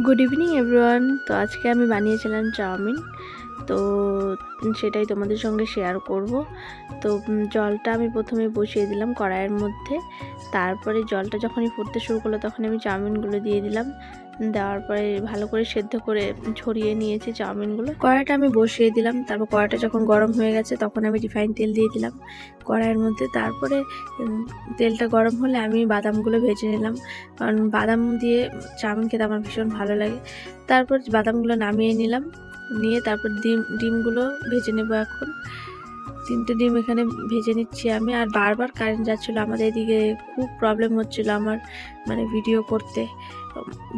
Good evening everyone তো আজকে আমি বানিয়েছিলাম চাউমিন। তো সেটাই তোমাদের সঙ্গে শেয়ার করব। তো জলটা আমি প্রথমে বসিয়ে দিলাম কড়াইয়ের মধ্যে। তারপরে জলটা যখনই ফুটতে শুরু করল তখন আমি চাউমিনগুলো দিয়ে দিলাম। দেওয়ার পরে ভালো করে সেদ্ধ করে ছড়িয়ে নিয়েছি চাউমিনগুলো। কড়াইটা আমি বসিয়ে দিলাম। তারপর কড়াইটা যখন গরম হয়ে গেছে তখন আমি রিফাইন তেল দিয়ে দিলাম কড়াইয়ের মধ্যে। তারপরে তেলটা গরম হলে আমি বাদামগুলো ভেজে নিলাম। কারণ বাদাম দিয়ে চাউমিন খেতে আমার ভীষণ ভালো লাগে। তারপর বাদামগুলো নামিয়ে নিলাম। নিয়ে তারপর ডিম, ডিমগুলো ভেজে নেব এখন। তিনটে ডিম এখানে ভেজে নিচ্ছি আমি। আর বারবার কারেন্ট যাচ্ছিল, আমাদের এদিকে খুব প্রবলেম হচ্ছিল আমার মানে ভিডিও করতে।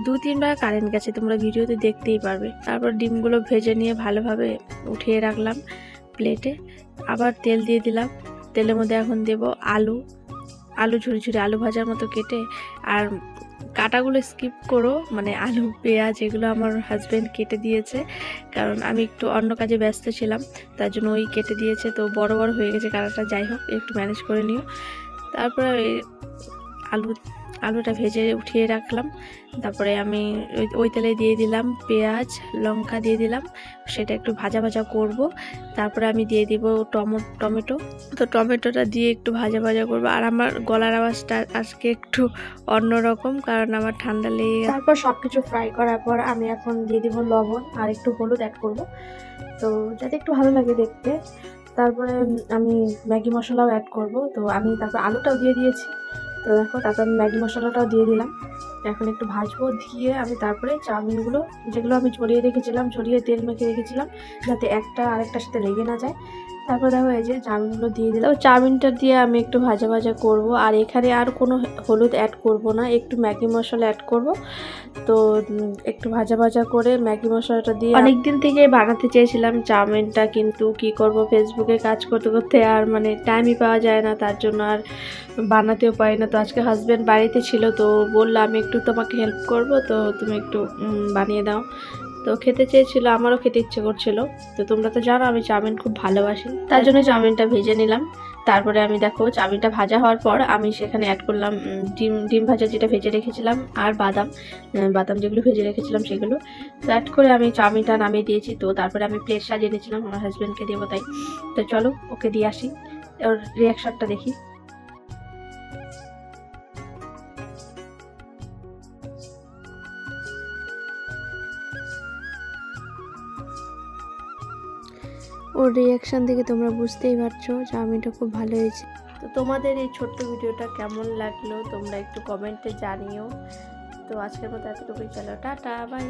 দু, তিনবার কারেন্ট গেছে, তোমরা ভিডিওতে দেখতেই পারবে। তারপর ডিমগুলো ভেজে নিয়ে ভালোভাবে উঠিয়ে রাখলাম প্লেটে আবার তেল দিয়ে দিলাম। তেলের মধ্যে এখন দেব আলু আলু ঝুড়ি ঝুড়ি আলু ভাজার মতো কেটে। আর কাটাগুলো স্কিপ করো মানে আলু, পেঁয়াজ এগুলো আমার হাজব্যান্ড কেটে দিয়েছে। কারণ আমি একটু অন্য কাজে ব্যস্ত ছিলাম, তার জন্য ওই কেটে দিয়েছে। তো বড় বড় হয়ে গেছে কাটাটা, যাই হোক, একটু ম্যানেজ করে নিও। তারপরে আলু আলুটা ভেজে উঠিয়ে রাখলাম। তারপরে আমি ওই তেলে দিয়ে দিলাম পেঁয়াজ, লঙ্কা দিয়ে দিলাম। সেটা একটু ভাজা ভাজা করব। তারপরে আমি দিয়ে দিব টমো, টমেটো। তো টমেটোটা দিয়ে একটু ভাজা ভাজা করব। আর আমার গলার আওয়াজটা আজকে একটু অন্যরকম, কারণ আমার ঠান্ডা লেগে তারপর সব কিছু ফ্রাই করার পর আমি এখন দিয়ে দিব লবণ আর একটু হলুদ অ্যাড করব। তো যাতে একটু ভালো লাগে দেখতে। তারপরে আমি ম্যাগি মশলাও অ্যাড করব। তো আমি তারপর আলুটাও দিয়ে দিয়েছি। তো দেখো, তারপর আমি ম্যাগি মশলাটাও দিয়ে দিলাম। এখন একটু ভাজবো দিয়ে আমি তারপরে চাউমিনগুলো, যেগুলো আমি ছড়িয়ে রেখেছিলাম, ছড়িয়ে তেল মেখে রেখেছিলাম, যাতে একটা আরেকটার সাথে লেগে না যায়। তারপর দেখো এই যে চাউমিনগুলো দিয়ে দিলাম। চাউমিনটা দিয়ে আমি একটু ভাজা ভাজা করব। আর এখানে আর কোনো হলুদ অ্যাড করব না। একটু ম্যাগি মশলা অ্যাড করব। তো একটু ভাজা ভাজা করে ম্যাগি মশলাটা দিয়ে অনেক দিন থেকে বানাতে চেয়েছিলাম। চাউমিনটা কিন্তু কি করব? ফেসবুকে কাজ করতে করতে আর মানে টাইমই পাওয়া যায় না। তার জন্য আর বানাতেও পারি না। তো আজকে হাজব্যান্ড বাড়িতে ছিল। তো বললাম একটু তোমাকে হেল্প করব। তো তুমি একটু বানিয়ে দাও। তো খেতে চেয়েছিল, আমারও খেতে ইচ্ছে করছিল। তো তোমরা তো জানো, আমি চাউমিন খুব ভালোবাসি। তার জন্য চাউমিনটা ভেজে নিলাম। তারপরে আমি দেখো, চাউমিনটা ভাজা হওয়ার পর আমি সেখানে অ্যাড করলাম ডিম ডিম ভাজা যেটা ভেজে রেখেছিলাম, আর বাদাম বাদাম যেগুলো ভেজে রেখেছিলাম সেগুলো। তো অ্যাড করে আমি চাউমিনটা নামিয়ে দিয়েছি। তো তারপরে আমি প্লেট সাজিয়ে নিয়েছিলাম আমার হাজব্যান্ডকে দেবো তাই। তো চলো, ওকে দিয়ে আসি। ওর রিয়াকশনটা দেখি। ওর রিয়াকশান দেখে তোমরা বুঝতেই পারছ যে চাউমিনটা খুব ভালো হয়েছে। তো তোমাদের এই ছোট্ট ভিডিওটা কেমন লাগল? তোমরা একটু কমেন্টে জানিও। তো আজকের মতো এতটুকুই, চলো, টাটা বাই